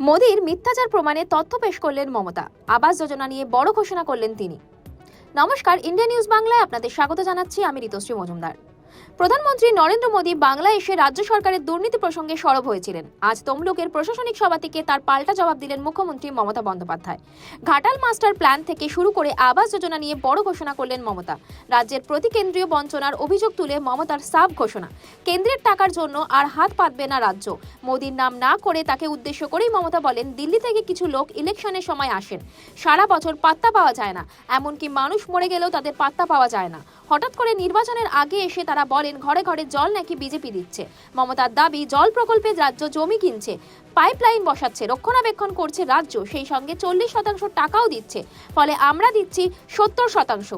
মোদির মিথ্যাচার প্রমাণে তথ্য পেশ করলেন মমতা। আবাস যোজনা নিয়ে বড় ঘোষণা করলেন তিনি। নমস্কার, ইন্ডিয়া নিউজ বাংলায় আপনাদের স্বাগত জানাচ্ছি। আমি ঋতুশ্রী মজুমদার। প্রধানমন্ত্রী নরেন্দ্র মোদী বাংলায় এসে রাজ্য সরকারের দুর্নীতি প্রসঙ্গে সরব হয়েছিলেন। আজ তমলুকের প্রশাসনিক সভা থেকে তার পাল্টা জবাব দিলেন মুখ্যমন্ত্রী মমতা বন্দ্যোপাধ্যায়। ঘাটাল মাস্টার প্ল্যান থেকে শুরু করে আবাস যোজনা নিয়ে বড় ঘোষণা করলেন মমতা। রাজ্যের প্রতি কেন্দ্রীয় বঞ্চনার অভিযোগ তুলে মমতার সাফ ঘোষণা। কেন্দ্রের টাকার জন্য আর হাত পাতবে না রাজ্য। মোদীর নাম না করে তাকে উদ্দেশ্য করেই মমতা বলেন, দিল্লি থেকে কিছু লোক ইলেকশনের সময় আসেন। সারা বছর পাত্তা পাওয়া যায় না। এমনকি মানুষ মরে গেলেও তাদের পাত্তা পাওয়া যায় না। হঠাৎ করে নির্বাচনের আগে এসে তারা বলেন, ঘরে ঘরে জল নাকি বিজেপি দিচ্ছে? মমতার দাবি, জল প্রকল্পে রাজ্য জমি কিনছে, পাইপলাইন বসাচ্ছে, রক্ষণাবেক্ষণ করছে রাজ্য, সেই সঙ্গে চল্লিশ শতাংশ টাকাও দিচ্ছে, ফলে আমরা দিচ্ছি সত্তর শতাংশ।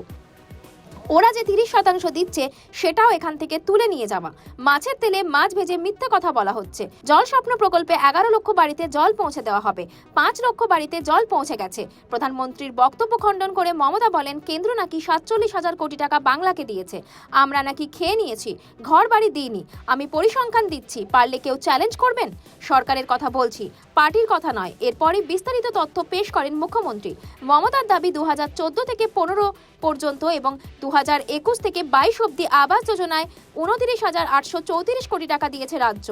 ওরা যে তিরিশ শতাংশ দিচ্ছে, সেটাও এখান থেকে তুলে নিয়ে যাওয়া। মাছের তেলে মাছ ভেজে মিথ্যে কথা বলা হচ্ছে। জল স্বপ্ন প্রকল্পে এগারো লক্ষ বাড়িতে জল পৌঁছে দেওয়া হবে। পাঁচ লক্ষ বাড়িতে জল পৌঁছে গেছে। প্রধানমন্ত্রীর বক্তব্য খণ্ডন করে মমতা বলেন, কেন্দ্র নাকি সাতচল্লিশ হাজার কোটি টাকা বাংলাকে দিয়েছে। আমরা নাকি খেয়ে নিয়েছি ঘর বাড়ি দিইনি। আমি পরিসংখ্যান দিচ্ছি, পারলে কেউ চ্যালেঞ্জ করবেন? সরকারের কথা বলছি, পার্টির কথা নয়। এরপরই বিস্তারিত তথ্য পেশ করেন মুখ্যমন্ত্রী। মমতার দাবি দু হাজার চোদ্দ থেকে পনেরো পর্যন্ত এবং দু একুশ থেকে বাইশ অব্দি আবাস যোজনায় উনত্রিশ হাজার আটশো চৌত্রিশ কোটি টাকা দিয়েছে রাজ্য।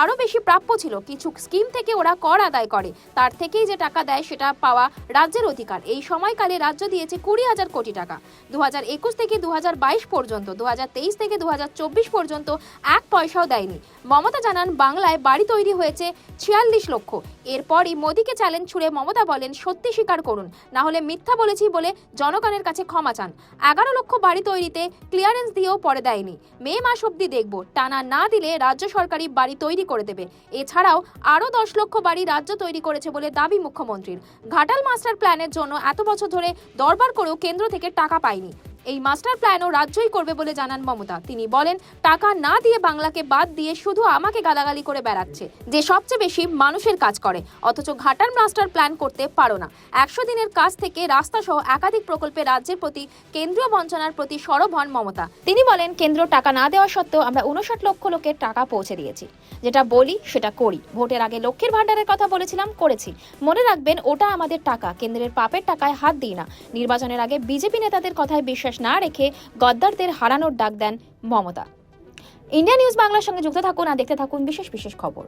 আরও বেশি প্রাপ্য ছিল। কিছু স্কিম থেকে ওরা কর আদায় করে। তার থেকেই যে টাকা দেয় সেটা পাওয়া রাজ্যের অধিকার। এই সময়কালে রাজ্য দিয়েছে কুড়ি হাজার কোটি টাকা। দু হাজার একুশ থেকে দু হাজার বাইশ পর্যন্ত দু হাজার তেইশ থেকে দু হাজার চব্বিশ পর্যন্ত এক পয়সাও দেয়নি। মমতা জানান, বাংলায় বাড়ি তৈরি হয়েছে ছিয়াল্লিশ লক্ষ। এরপরই মোদীকে চ্যালেঞ্জ ছুড়ে মমতা বলেন, সত্যি স্বীকার করুন। না হলে মিথ্যা বলেছি বলে জনগণের কাছে ক্ষমা চান। এগারো লক্ষ বাড়ি তৈরিতে ক্লিয়ারেন্স দিয়েও পরে দেয়নি। মে মাস অবধি দেখব। টানা না দিলে রাজ্য সরকারি বাড়ি তৈরি করে দেবে। এছাড়াও আরও দশ লক্ষ বাড়ি রাজ্য তৈরি করেছে বলে দাবি মুখ্যমন্ত্রীর। ঘাটাল মাস্টার প্ল্যানের জন্য এত বছর ধরে দরবার করেও কেন্দ্র থেকে টাকা পায়নি। এই মাস্টার প্ল্যানও রাজ্যই করবে বলে জানান মমতা। তিনি বলেন, টাকা না দিয়ে বাংলাকে বাদ দিয়ে শুধু আমাকে গালাগালি করে বেড়াচ্ছে, যে সবচেয়ে বেশি মানুষের কাজ করে, অথচ ঘাটার মাস্টার প্ল্যান করতে পারো না। একশো দিনের কাজ থেকে রাস্তা সহ একাধিক প্রকল্পে রাজ্যের প্রতি কেন্দ্রীয় বঞ্চনার প্রতি সরব হন মমতা। তিনি বলেন, কেন্দ্র টাকা না দেওয়া সত্ত্বেও আমরা উনষাট লক্ষ লোকের টাকা পৌঁছে দিয়েছি। যেটা বলি, সেটা করি। ভোটের আগে লক্ষ্মীর ভাণ্ডারের কথা বলেছিলাম, করেছি। মনে রাখবেন, ওটা আমাদের টাকা। কেন্দ্রের পাপের টাকায় হাত দিই না। নির্বাচনের আগে বিজেপি নেতাদের কথায় বিশ্বাস না রেখে গদ্দারদের হারানোর ডাক দেন মমতা। ইন্ডিয়া নিউজ বাংলার সঙ্গে যুক্ত থাকুন আর দেখতে থাকুন বিশেষ বিশেষ খবর।